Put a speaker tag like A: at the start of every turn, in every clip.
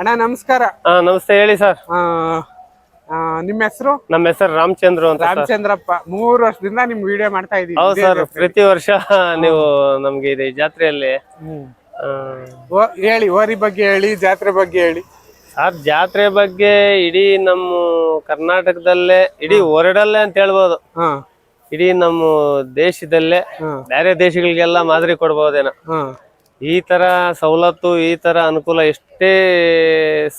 A: ಅಣ್ಣ ನಮಸ್ಕಾರ.
B: ಹಾ ನಮಸ್ತೆ ಹೇಳಿ ಸರ್.
A: ಆ, ಆ, ನಿಮ್ಮ ಹೆಸರು?
B: ನಮ್ಮ ಹೆಸರು ರಾಮಚಂದ್ರ ಅಂತ ಸರ್.
A: ರಾಮಚಂದ್ರಪ್ಪ. ಮೂರು ವರ್ಷದಿಂದ ನಿಮ್ ವಿಡಿಯೋ ಮಾಡ್ತಾ ಇದೀವಿ.
B: ಹೌದು ಸರ್ ಪ್ರತಿ ವರ್ಷ ನೀವು ನಮ್ಗೆ ಇದೆ ಜಾತ್ರೆಯಲ್ಲಿ. ಆ,
A: ಓ- ಹೇಳಿ ಓರಿ ಬಗ್ಗೆ ಹೇಳಿ ಜಾತ್ರೆ ಬಗ್ಗೆ ಹೇಳಿ.
B: ಸರ್ ಜಾತ್ರೆ ಬಗ್ಗೆ ಇಡೀ ನಮ್ಮ ಕರ್ನಾಟಕದಲ್ಲೇ ಇಡೀ ಹೊರಡಲ್ಲೇ ಅಂತ ಹೇಳ್ಬೋದು.
A: ಹಾ.
B: ಇಡೀ ನಮ್ಮ ದೇಶದಲ್ಲೇ. ಬೇರೆ ದೇಶಗಳಿಗೆಲ್ಲ ಮಾದರಿ ಕೊಡ್ಬೋದೇನೋ.
A: ಹಾ.
B: ಈ ತರ ಸವಲತ್ತು ಈ ತರ ಅನುಕೂಲ ಎಷ್ಟೇ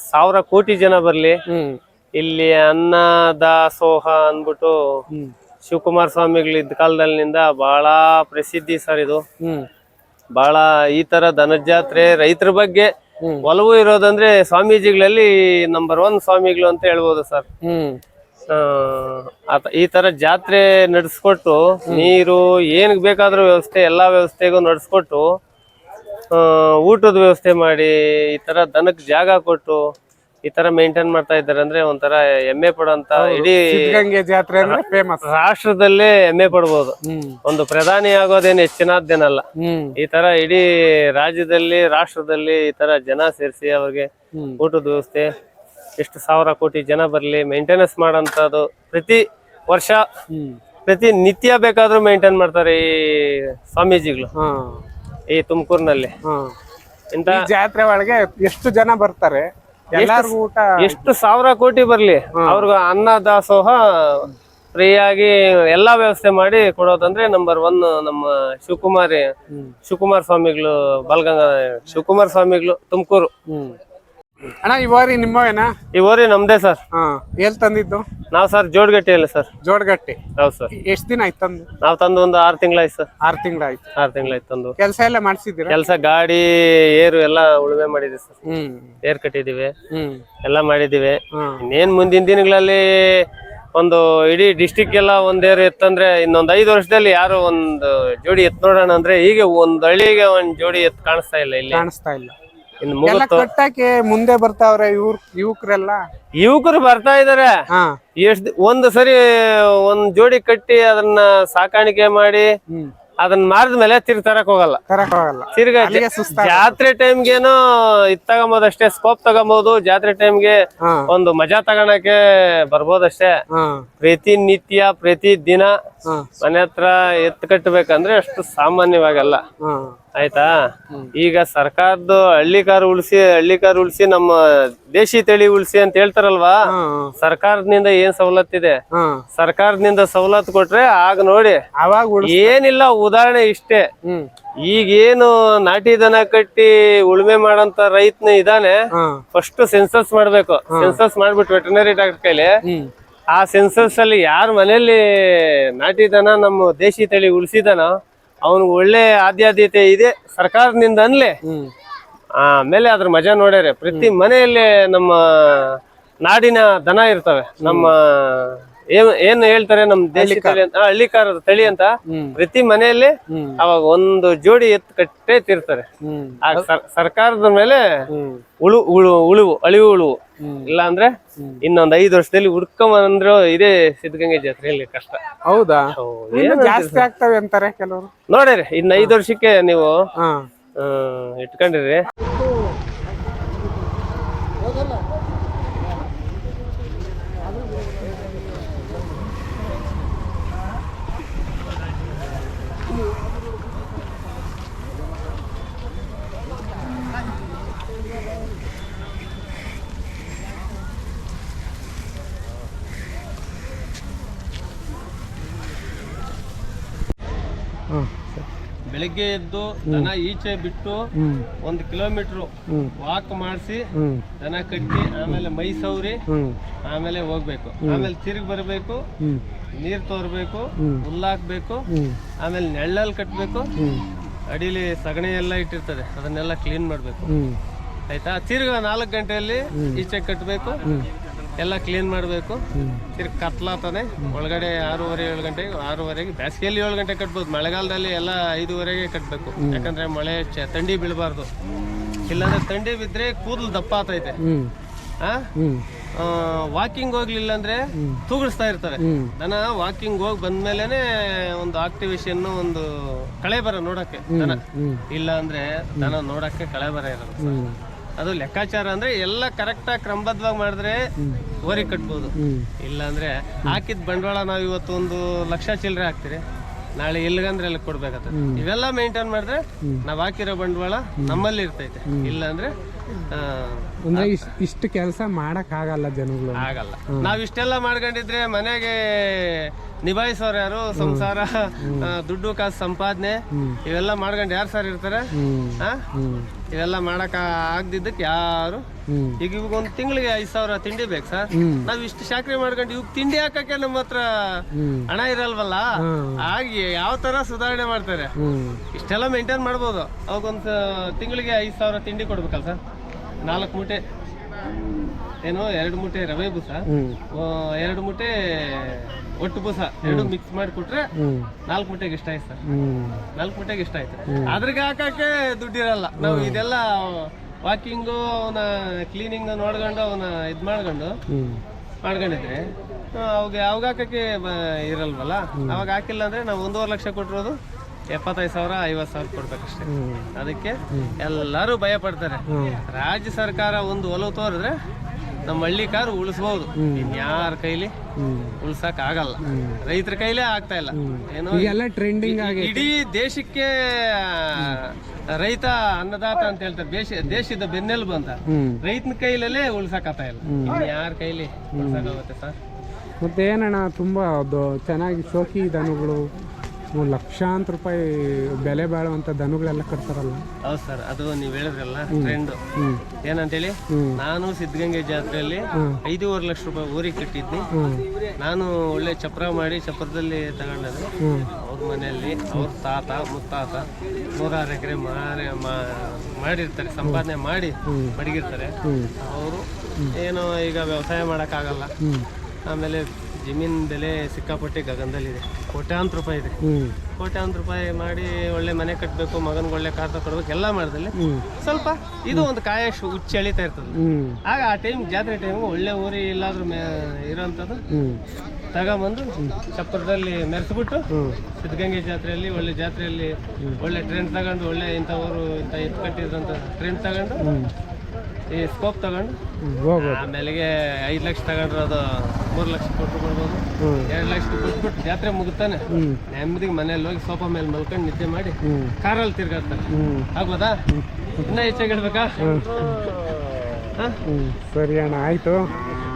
B: ಸಾವಿರ ಕೋಟಿ ಜನ ಬರ್ಲಿ ಇಲ್ಲಿ ಅನ್ನ ದಾಸೋಹ
A: ಅಂದ್ಬಿಟ್ಟು
B: ಶಿವಕುಮಾರ್ ಸ್ವಾಮಿಗಳು ಇದ್ದ ಕಾಲದಲ್ಲಿಂದ ಬಹಳ ಪ್ರಸಿದ್ಧಿ ಸರ್ ಇದು. ಬಹಳ ಈ ತರ ಧನಜಾತ್ರೆ ಜಾತ್ರೆ ರೈತರ ಬಗ್ಗೆ. ಒಲವು ಇರೋದಂದ್ರೆ ಸ್ವಾಮೀಜಿಗಳಲ್ಲಿ ನಂಬರ್ ಒನ್ ಸ್ವಾಮಿಗಳು ಅಂತ ಹೇಳ್ಬೋದು ಸರ್. ಈ ತರ ಜಾತ್ರೆ ನಡೆಸ್ಕೊಟ್ಟು ನೀರು ಏನ್ ಬೇಕಾದ್ರೂ ವ್ಯವಸ್ಥೆ ಎಲ್ಲಾ ವ್ಯವಸ್ಥೆಗೂ ನಡೆಸ್ಕೊಟ್ಟು ಊಟದ ವ್ಯವಸ್ಥೆ ಮಾಡಿ ಈ ತರ ದನಕ್ ಜಾಗ ಕೊಟ್ಟು ಈ ತರ ಮೇಂಟೈನ್ ಮಾಡ್ತಾ ಇದ್ದಾರೆ ಅಂದ್ರೆ ಒಂಥರ ಹೆಮ್ಮೆ ಪಡೋಂತ ಇಡೀ
A: ಸಿದ್ಧಗಂಗೆ ಜಾತ್ರೆ ಅಂದ್ರೆ ಫೇಮಸ್
B: ರಾಷ್ಟ್ರದಲ್ಲೇ ಹೆಮ್ಮೆ ಪಡ್ಬೋದು. ಒಂದು ಪ್ರಧಾನಿ ಆಗೋದೇನ್ ಹೆಚ್ಚಿನದ್ದೇನಲ್ಲ ಈ ತರ ಇಡೀ ರಾಜ್ಯದಲ್ಲಿ ರಾಷ್ಟ್ರದಲ್ಲಿ ಈ ತರ ಜನ ಸೇರಿಸಿ ಅವ್ರಿಗೆ ಊಟದ ವ್ಯವಸ್ಥೆ ಎಷ್ಟು ಸಾವಿರ ಕೋಟಿ ಜನ ಬರ್ಲಿ ಮೇಂಟೆನೆನ್ಸ್ ಮಾಡೋಂಥದ್ದು ಪ್ರತಿ ವರ್ಷ ಪ್ರತಿ ನಿತ್ಯ ಬೇಕಾದ್ರೂ ಮೇಂಟೈನ್ ಮಾಡ್ತಾರೆ ಈ ಸ್ವಾಮೀಜಿಗಳು. ಈ ತುಮಕೂರಿನಲ್ಲಿ. ಇಂತ
A: ಜಾತ್ರೆ ಒಳಗೆ ಎಷ್ಟು ಜನ ಬರ್ತಾರೆ? ಎಲ್ಲಾರ್ಗು ಊಟ
B: ಎಷ್ಟು ಸಾವಿರ ಕೋಟಿ ಬರ್ಲಿ. ಅವ್ರಿಗ ಅನ್ನ ದಾಸೋಹ ಫ್ರೀಯಾಗಿ ಎಲ್ಲಾ ವ್ಯವಸ್ಥೆ ಮಾಡಿ ಕೊಡೋದಂದ್ರೆ ನಂಬರ್ ಒನ್ ನಮ್ಮ ಶಿವಕುಮಾರಿ ಶಿವಕುಮಾರ್ ಸ್ವಾಮಿಗಳು ಬಲ್ಗಂಗಾ ಶಿವಕುಮಾರ್ ಸ್ವಾಮಿಗಳು ತುಮಕೂರು.
A: ಅಣ್ಣ ಈ ಓರಿ ನಿಮ್ಮವೇನಾ
B: ಈ ಓರಿ ನಮ್ದೇ ಸರ್.
A: ಹಾ ಎಲ್ಲಿ ತಂದಿದ್ದು?
B: ನಾವ್ ಸರ್ ಜೋಡ್ಗಟ್ಟಿಯಲ್ಲಿ ಸರ್.
A: ಜೋಡ್ಗಟ್ಟಿ.
B: ಹೌದು ಸರ್.
A: ಎಷ್ಟ್ ದಿನ ಆಯ್ತು ತಂದು?
B: ನಾವ್ ತಂದು ಒಂದು ಆರು ತಿಂಗಳಾಯ್ತು ಸರ್.
A: ಆರ್ ತಿಂಗಳಾಯ್ತು.
B: ಆರು ತಿಂಗಳಾಯ್ತು ತಂದು.
A: ಕೆಲಸ ಎಲ್ಲ ಮಾಡ್ಸಿದ್ದೀರಾ?
B: ಕೆಲಸ ಗಾಡಿ ಏರು ಎಲ್ಲ ಉಳುಮೆ ಮಾಡಿದ್ವಿ ಸರ್.
A: ಹ್ಮ್.
B: ಏರ್ ಕಟ್ಟಿದೀವಿ
A: ಹ್ಮ್.
B: ಎಲ್ಲ ಮಾಡಿದೀವಿ
A: ಹ್ಮ್
B: ಇನ್ನೇನ್ ಮುಂದಿನ ದಿನಗಳಲ್ಲಿ ಒಂದು ಇಡೀ ಡಿಸ್ಟಿಕ್ ಎಲ್ಲ ಒಂದೇರು ಎತ್ತಂದ್ರೆ ಇನ್ನೊಂದ್ ಐದು ವರ್ಷದಲ್ಲಿ ಯಾರು ಒಂದು ಜೋಡಿ ಎತ್ ನೋಡೋಣ ಅಂದ್ರೆ ಈಗ ಒಂದ್ ಹಳ್ಳಿಗೆ ಒಂದ್ ಜೋಡಿ ಎತ್ ಕಾಣಿಸ್ತಾ ಇಲ್ಲ ಇಲ್ಲಿ.
A: ಕಾಣಿಸ್ತಾ ಇಲ್ಲ. ಎಲ್ಲ ಕಟ್ಟಾಕೆ ಮುಂದೆ ಬರ್ತಾವ್ರೆ ಇವ್ರ ಯುವಕರೆಲ್ಲ?
B: ಯುವಕರು ಬರ್ತಾ ಇದಾರೆ.
A: ಹಾ.
B: ಎಷ್ಟ್ ಒಂದು ಸರಿ ಒಂದ್ ಜೋಡಿ ಕಟ್ಟಿ ಅದನ್ನ ಸಾಕಾಣಿಕೆ ಮಾಡಿ
A: ಹ್ಮ್.
B: ಅದನ್ನ ಮಾರಿದ ಮೇಲೆ ತಿರ್ಗಿ ತರಕ್ ಹೋಗಲ್ಲ.
A: ತರಕ್ ಆಗಲ್ಲ
B: ತಿರ್ಗಾ
A: ಅಲ್ಲಿಗೆ ಸುಸ್ತ
B: ಜಾತ್ರೆ ಟೈಮ್ಗೇನೋ ಇದ್ ತಗೊಂಬೋದು ಅಷ್ಟೇ ಸ್ಕೋಪ್ ತಗೊಂಬೋದು. ಜಾತ್ರೆ ಟೈಮ್ಗೆ
A: ಹಾ.
B: ಒಂದು ಮಜಾ ತಗೋಣಕ್ಕೆ ಬರ್ಬೋದಷ್ಟೇ
A: ಪ್ರತಿ
B: ನಿತ್ಯ ಪ್ರತಿ ದಿನ
A: ಹಾ.
B: ಮನೆ ಹತ್ರ ಎತ್ತು ಕಟ್ಟಬೇಕಂದ್ರೆ ಅಷ್ಟು ಸಾಮಾನ್ಯವಾಗಲ್ಲ.
A: ಹಾ.
B: ಆಯ್ತಾ? ಈಗ ಸರ್ಕಾರದ್ದು ಹಳ್ಳಿ ಕಾರ್ ಉಳಿಸಿ ಹಳ್ಳಿ ಕಾರ್ ಉಳಿಸಿ ನಮ್ಮ ದೇಶಿ ತಳಿ ಉಳಿಸಿ ಅಂತ ಹೇಳ್ತಾರಲ್ವಾ? ಸರ್ಕಾರದಿಂದ ಏನ್ ಸವಲತ್ತಿದೆ
A: ಇದೆ?
B: ಸರ್ಕಾರದಿಂದ ಸವಲತ್ ಕೊಟ್ರೆ ಆಗ ನೋಡಿ
A: ಅವಾಗ
B: ಏನಿಲ್ಲ ಉದಾಹರಣೆ ಇಷ್ಟೇ.
A: ಈಗ
B: ಈಗೇನು ನಾಟಿ ದನ ಕಟ್ಟಿ ಉಳುಮೆ ಮಾಡಂತ ರೈತನ ಇದಾನೆ. ಫಸ್ಟ್ ಸೆನ್ಸಸ್ ಮಾಡ್ಬೇಕು. ಸೆನ್ಸಸ್ ಮಾಡ್ಬಿಟ್ಟು ವೆಟರ್ನರಿ ಡಾಕ್ಟರ್ ಕೈಲಿ ಆ ಸೆನ್ಸಸ್ ಅಲ್ಲಿ ಯಾರ ಮನೆಯಲ್ಲಿ ನಾಟಿ ದನ ನಮ್ಮ ದೇಶಿ ತಳಿ ಉಳಿಸಿದನ ಅವನಿಗೆ ಒಳ್ಳೆ ಆದ್ಯಾದ್ಯತೆ ಇದೆ ಸರ್ಕಾರದಿಂದ ಅನ್ಲೆ. ಆಮೇಲೆ ಅದ್ರ ಮಜಾ ನೋಡ್ಯಾರೆ. ಪ್ರತಿ ಮನೆಯಲ್ಲಿ ನಮ್ಮ ನಾಡಿನ ದನ ಇರ್ತವೆ. ನಮ್ಮ ಏನ್ ಏನ್ ಹೇಳ್ತಾರೆ ನಮ್ಮ ದೇಶಿ ತಳಿ ಅಂತ ಹಳ್ಳಿಕಾರದ ತಳಿ ಅಂತ ಪ್ರತಿ ಮನೆಯಲ್ಲಿ ಅವಾಗ ಒಂದು ಜೋಡಿ ಎತ್ತು ಕಟ್ಟೇ ತಿರ್ತಾರೆ. ಸರ್ಕಾರದ ಮೇಲೆ ಉಳು ಉಳು ಉಳುವು ಅಳಿವು ಉಳುವು. ಇಲ್ಲ ಅಂದ್ರೆ ಇನ್ನೊಂದ್ ಐದು ವರ್ಷದಲ್ಲಿ ಹುಡ್ಕೊಂಬಂದ್ರು ಇದೇ ಸಿದ್ಧಗಂಗೆ ಜಾತ್ರೆಯಲ್ಲಿ ಕಷ್ಟ.
A: ಹೌದಾ? ಜಾಸ್ತಿ ಆಗ್ತವೆ ಅಂತಾರೆ ಕೆಲವರು.
B: ನೋಡಿರಿ ಇನ್ನ ಐದು ವರ್ಷಕ್ಕೆ ನೀವು ಇಟ್ಕೊಂಡಿರಿ. ಬೆಳಿಗ್ಗೆ ಎದ್ದು ದನ ಈಚೆ ಬಿಟ್ಟು ಒಂದು ಕಿಲೋಮೀಟರ್ ವಾಕ್ ಮಾಡಿಸಿ ದನ ಕಟ್ಟಿ ಆಮೇಲೆ ಮೈ ಸೌರಿ ಆಮೇಲೆ ಹೋಗ್ಬೇಕು. ಆಮೇಲೆ ತಿರುಗಿ ಬರಬೇಕು. ನೀರ್ ತೋರ್ಬೇಕು. ಹುಲ್ಲಾಕ್ಬೇಕು ಆಮೇಲೆ ನೆಳ್ಳಲ್ಲಿ ಕಟ್ಟಬೇಕು ಅಡಿಲಿ ಸಗಣಿ ಎಲ್ಲ ಇಟ್ಟಿರ್ತದೆ. ಅದನ್ನೆಲ್ಲ ಕ್ಲೀನ್ ಮಾಡ್ಬೇಕು. ಆಯ್ತಾ? ತಿರ್ಗ ನಾಲ್ಕು ಗಂಟೆಯಲ್ಲಿ ಈಚೆ ಕಟ್ಟಬೇಕು ಎಲ್ಲ ಕ್ಲೀನ್ ಮಾಡಬೇಕು. ತಿರ್ಗಿ ಕತ್ಲಾತಾನೆ ಒಳಗಡೆ ಆರೂವರೆ ಏಳು ಗಂಟೆಗೆ ಆರೂವರೆಗೆ ಬೇಸಿಗೆಯಲ್ಲಿ ಏಳು ಗಂಟೆ ಕಟ್ಬೋದು. ಮಳೆಗಾಲದಲ್ಲಿ ಎಲ್ಲ ಐದುವರೆಗೆ ಕಟ್ಟಬೇಕು ಯಾಕಂದ್ರೆ ಮಳೆ ಥಂಡಿ ಬೀಳಬಾರ್ದು. ಇಲ್ಲಾಂದ್ರೆ ಥಂಡಿ ಬಿದ್ದರೆ ಕೂದಲು ದಪ್ಪ ಆತೈತೆ ವಾಕಿಂಗ್ ಹೋಗ್ಲಿಲ್ಲ ಅಂದ್ರೆ ತೂಗಿಸ್ತಾ ಇರ್ತಾರೆ ದನ ವಾಕಿಂಗ್ ಹೋಗಿ ಬಂದ್ಮೇಲೆನೆ ಒಂದು ಆಕ್ಟಿವೇಶನ್ ಒಂದು ಕಳೆ ಬರ ನೋಡಕ್ಕೆ ದನ. ಇಲ್ಲ ಅಂದ್ರೆ ದನ ನೋಡಕ್ಕೆ ಕಳೆ ಬರ ಇರಲ್ಲ
A: ಹ್ಮ್.
B: ಅದು ಲೆಕ್ಕಾಚಾರ ಅಂದ್ರೆ ಎಲ್ಲ ಕರೆಕ್ಟಾಗಿ ಕ್ರಮಬದ್ಧವಾಗಿ ಮಾಡಿದ್ರೆ ಓರಿ ಕಟ್ಬೋದು.
A: ಇಲ್ಲಾಂದ್ರೆ
B: ಇಲ್ಲ ಅಂದ್ರೆ ಹಾಕಿದ ಬಂಡವಾಳ ನಾವು ಇವತ್ತು ಒಂದು ಲಕ್ಷ ಚಿಲ್ಲರೆ ಹಾಕ್ತೀರಿ. ನಾಳೆ ಎಲ್ಲಿಗಂದ್ರೆ ಎಲ್ಲ ಕೊಡ್ಬೇಕಾಗ್ತದೆ ಇವೆಲ್ಲ ಮೇಂಟೈನ್ ಮಾಡಿದ್ರೆ ನಾವ್ ಹಾಕಿರೋ ಬಂಡವಾಳ ನಮ್ಮಲ್ಲಿ ಇರ್ತೈತೆ. ಇಲ್ಲ ಅಂದ್ರೆ
A: ಇಷ್ಟು ಕೆಲಸ ಮಾಡಕ್ ಆಗಲ್ಲ ಜನಗಳು.
B: ಆಗಲ್ಲ. ನಾವ್ ಇಷ್ಟೆಲ್ಲ ಮಾಡ್ಕೊಂಡಿದ್ರೆ ಮನೆಗೆ ನಿಭಾಯಿಸೋರು ಯಾರು? ಸಂಸಾರ ದುಡ್ಡು ಕಾಸು ಸಂಪಾದನೆ ಇವೆಲ್ಲ ಮಾಡ್ಕೊಂಡು ಯಾರು ಸರ್ ಇರ್ತಾರೆ? ಇವೆಲ್ಲ ಮಾಡಕ್ ಆಗದಿದ್ದಕ್ಕೆ ಯಾರು? ಈಗ ಇವಾಗ ಒಂದು ತಿಂಗಳಿಗೆ ಐದ್ ಸಾವಿರ ತಿಂಡಿ ಬೇಕು ಸರ್. ನಾವ್ ಇಷ್ಟು ಚಾಕ್ರಿ ಮಾಡ್ಕೊಂಡು ಇವಾಗ ತಿಂಡಿ ಹಾಕಕ್ಕೆ ನಮ್ಮ ಹತ್ರ ಹಣ ಇರಲ್ವಲ್ಲ?
A: ಆಗಿ
B: ಹಾಗೆ ಯಾವ ತರ ಸುಧಾರಣೆ ಮಾಡ್ತಾರೆ? ಇಷ್ಟೆಲ್ಲ ಮೇಂಟೈನ್ ಮಾಡ್ಬೋದು. ಅವಾಗೊಂದು ತಿಂಗಳಿಗೆ ಐದು ಸಾವಿರ ತಿಂಡಿ ಕೊಡ್ಬೇಕಲ್ಲ ಸರ್. ನಾಲ್ಕು ಮೂಟೆ. ಏನು ಎರಡು ಮೂಟೆ ರವೆ ಬೂಸ ಎರಡು ಮೂಟೆ ಒಟ್ಟು ಬೂಸ ಎರಡು ಮಿಕ್ಸ್ ಮಾಡಿ ಕೊಟ್ರೆ ನಾಲ್ಕು ಮೂಟೆಗೆ ಇಷ್ಟ ಆಯ್ತು ಸರ್. ನಾಲ್ಕು ಮೂಟೆಗೆ ಇಷ್ಟ ಆಯ್ತು. ಅದ್ರಿಗೆ ಹಾಕಕ್ಕೆ ದುಡ್ಡಿರಲ್ಲ. ನಾವು ಇದೆಲ್ಲ ವಾಕಿಂಗ್ ಅವನ ಕ್ಲೀನಿಂಗ್ ನೋಡ್ಕೊಂಡು ಅವನ ಇದ್ ಮಾಡ್ಕೊಂಡು ಮಾಡ್ಕೊಂಡಿದ್ರೆ ಅವಾಗ ಅವಾಗ ಹಾಕಕ್ಕೆ ಇರಲ್ವಲ್ಲ? ಅವಾಗ ಹಾಕಿಲ್ಲ ಅಂದ್ರೆ ನಾವು ಒಂದೂವರೆ ಲಕ್ಷ ಕೊಟ್ಟಿರೋದು ಎಪ್ಪತ್ತೈದು ಸಾವಿರ ಐವತ್ತು ಸಾವಿರ ಕೊಡ್ಬೇಕಷ್ಟೇ. ಅದಕ್ಕೆ ಎಲ್ಲರೂ ಭಯ ಪಡ್ತಾರೆ. ರಾಜ್ಯ ಸರ್ಕಾರ ಒಂದು ಒಲವು ತೋರಿದ್ರೆ ನಮ್ಮ ಹಳ್ಳಿ ಕಾರು ಉಳಿಸ್ಬೋದು. ಇನ್ಯಾರ ಕೈಲಿ ಉಳ್ಸಕ್ ಆಗಲ್ಲ. ರೈತರ ಕೈಲೇ ಆಗ್ತಾ ಇಲ್ಲ. ಏನೋ
A: ಎಲ್ಲ ಟ್ರೆಂಡಿಂಗ್ ಆಗಿ
B: ಇಡೀ ದೇಶಕ್ಕೆ ರೈತ ಅನ್ನದಾತ ಅಂತ ಹೇಳ್ತಾರೆ. ದೇಶ ದೇಶದ ಬೆನ್ನೆಲುಬು ಅಂತ. ರೈತನ ಕೈಲಲ್ಲೇ ಆತ ಇಲ್ಲ. ಯಾರ ಕೈಲಿ ಉಳ್ಸಕ್ಕಾಗುತ್ತೆ ಸರ್?
A: ಮತ್ತೆ ಏನಣ್ಣ ತುಂಬಾ ಅದು ಚೆನ್ನಾಗಿ ಶೋಕಿ ದನಗಳು ಲಕ್ಷಾಂತರ ರೂಪಾಯಿ ಬೆಲೆ ಬಾಳುವಂತ ದನಗಳೆಲ್ಲ ಕಟ್ತಾರಲ್ಲ.
B: ಹೌದು ಸರ್ ಅದು ನೀವು ಹೇಳಿದ್ರಲ್ಲ ಟ್ರೆಂಡ್
A: ಏನಂತ
B: ಏನಂತೇಳಿ ನಾನು ಸಿದ್ಧಗಂಗೆ ಜಾತ್ರೆಯಲ್ಲಿ. ಐದೂವರೆ ಲಕ್ಷ ರೂಪಾಯಿ ಊರಿಗೆ ಕಟ್ಟಿದ್ನಿ. ನಾನು ಒಳ್ಳೆ ಚಪ್ರ ಮಾಡಿ ಚಪ್ರದಲ್ಲಿ ತಗೊಂಡದ್ದು. ಅವ್ರ ಮನೆಯಲ್ಲಿ ಅವ್ರ ತಾತ ಮುತ್ತಾತ ನೂರಾರು ಎಕರೆ ಮಾರಿ ಮಾಡಿರ್ತಾರೆ ಸಂಪಾದನೆ ಮಾಡಿ
A: ಪಡಗಿರ್ತಾರೆ
B: ಮಡಗಿರ್ತಾರೆ. ಅವರು ಏನೋ ಈಗ ವ್ಯವಸಾಯ ಮಾಡೋಕ್ಕಾಗಲ್ಲ. ಆಮೇಲೆ ಜಮೀನ್ ಬೆಲೆ ಸಿಕ್ಕಾಪಟ್ಟೆ ಗಗನದಲ್ಲಿದೆ. ಕೋಟ್ಯಾಂತರ ರೂಪಾಯಿ ಇದೆ.
A: ಹ್ಮ್.
B: ಕೋಟ್ಯಾಂತರ ರೂಪಾಯಿ ಮಾಡಿ ಒಳ್ಳೆ ಮನೆ ಕಟ್ಟಬೇಕು ಮಗನಿಗೆ ಒಳ್ಳೆ ಕಾರ್ ತಗೊಳ್ಬೇಕು ಎಲ್ಲ ಮಾಡಿದಲ್ಲಿ ಸ್ವಲ್ಪ ಇದು ಒಂದು ಕಾಯ ಹುಚ್ಚಿ ಎಳಿತಾ ಇರ್ತದೆ. ಆಗ ಆ ಟೈಮ್ ಜಾತ್ರೆ ಟೈಮ್ ಒಳ್ಳೆ ಊರಿ ಇಲ್ಲಾದ್ರೂ ಇರೋಂಥದ್ದು ತಗೊಂಬಂದು ಚಪ್ಪರದಲ್ಲಿ ಮೆರೆಸ್ಬಿಟ್ಟು ಸಿದ್ಧಗಂಗೆ ಜಾತ್ರೆಯಲ್ಲಿ ಒಳ್ಳೆ ಜಾತ್ರೆಯಲ್ಲಿ ಒಳ್ಳೆ ಟ್ರೆಂಡ್ ತಗೊಂಡು ಒಳ್ಳೆ ಇಂಥ ಊರು ಇಂಥ ಎತ್ತು ಕಟ್ಟಿದ್ರಂತ ಟ್ರೆಂಡ್ ತಗೊಂಡು ಈ ಸ್ಕೋಪ್ ತಗೊಂಡು?
A: ಆಮೇಲೆ ಹೋಗ್ಬೋದು
B: ಆಮೇಲೆಗೆ ಐದು ಲಕ್ಷ ತಗೊಂಡ್ರೆ ಅದು ಮೂರು ಲಕ್ಷ ಕೊಟ್ಟು ಕೊಡ್ಬೋದು. ಎರಡು ಲಕ್ಷ ಕೊಟ್ಬಿಟ್ಟು ಜಾತ್ರೆ ಮುಗುತ್ತಾನೆ ನೆಮ್ಮದಿಗೆ ಮನೇಲಿ ಹೋಗಿ ಸೋಫಾ ಮೇಲೆ ಮಲ್ಕೊಂಡು ನಿದ್ದೆ ಮಾಡಿ ಕಾರಲ್ಲಿ ತಿರ್ಗಾಡ್ತಾರೆ. ಆಗ್ಬೋದಾ? ಇನ್ನ ಹೆಚ್ಚಾಗಿ ಹೇಳ್ಬೇಕಾ?
A: ಸರಿ ಅಣ್ಣ ಆಯ್ತು.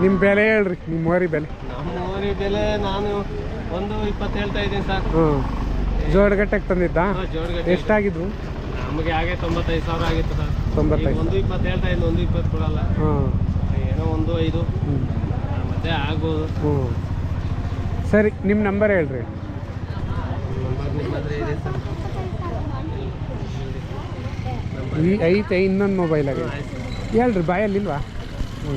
A: ನಿಮ್ಮ ಬೆಲೆ ಹೇಳ್ರಿ ನಿಮ್ಮ ಓರಿ ಬೆಲೆ.
B: ನಮ್ಮ ಓರಿ ಬೆಲೆ ನಾನು ಒಂದು ಇಪ್ಪತ್ತು ಹೇಳ್ತಾ ಇದ್ದೀನಿ ಸರ್
A: ಜೋಡಗಟ್ಟೆಗೆ ತಂದಿದ್ದ?
B: ಜೋಡ್ಗಟ್ಟೆ
A: ಎಷ್ಟಾಗಿದ್ವು?
B: ನಮಗೆ ಹಾಗೆ ತೊಂಬತ್ತೈದು ಸಾವಿರ ಆಗಿತ್ತು ಸರ್
A: ತೊಂಬತ್ತೈದು.
B: ಒಂದು ಇಪ್ಪತ್ತು ಹೇಳ್ತಾ ಇದ್ದೀನಿ ಒಂದು ಇಪ್ಪತ್ತು ಕೊಡಲ್ಲ.
A: ಹಾಂ.
B: ಏನೋ ಒಂದು ಐದು.
A: ಹ್ಞೂ
B: ಮತ್ತೆ ಆಗ್ಬೋದು.
A: ಹ್ಞೂ. ಸರಿ ನಿಮ್ಮ ನಂಬರ್ ಹೇಳ್ರಿ. ಈ ಐತೆ ಇನ್ನೊಂದು ಮೊಬೈಲಾಗಿ
B: ಹೇಳ್ರಿ
A: ಹೇಳ್ರಿ ಬಾಯಲ್ಲಿಲ್ವಾ ಹ್ಞೂ.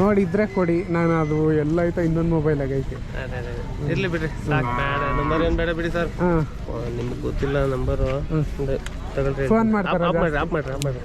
A: ನೋಡಿ ಇದ್ರೆ ಕೊಡಿ ನಾನು ಅದು ಎಲ್ಲ ಐತೆ ಇನ್ನೊಂದು ಮೊಬೈಲ್
B: ಅದೇ. ಇರ್ಲಿ ಬಿಡ್ರಿ ಸಾಕು. ಬೇಡ ನಂಬರ್ ಏನು ಬೇಡ ಬಿಡಿ ಸರ್. ನಿಮ್ಗೆ ಗೊತ್ತಿಲ್ಲ ನಂಬರು. ತಗೊಳ್ರಿ.
A: ಫೋನ್ ಮಾಡ್ತಾರೆ
B: ಆಫ್ ಮಾಡ್ರಿ ಆಫ್ ಮಾಡ್ರಿ ಆಫ್ ಮಾಡ್ರಿ.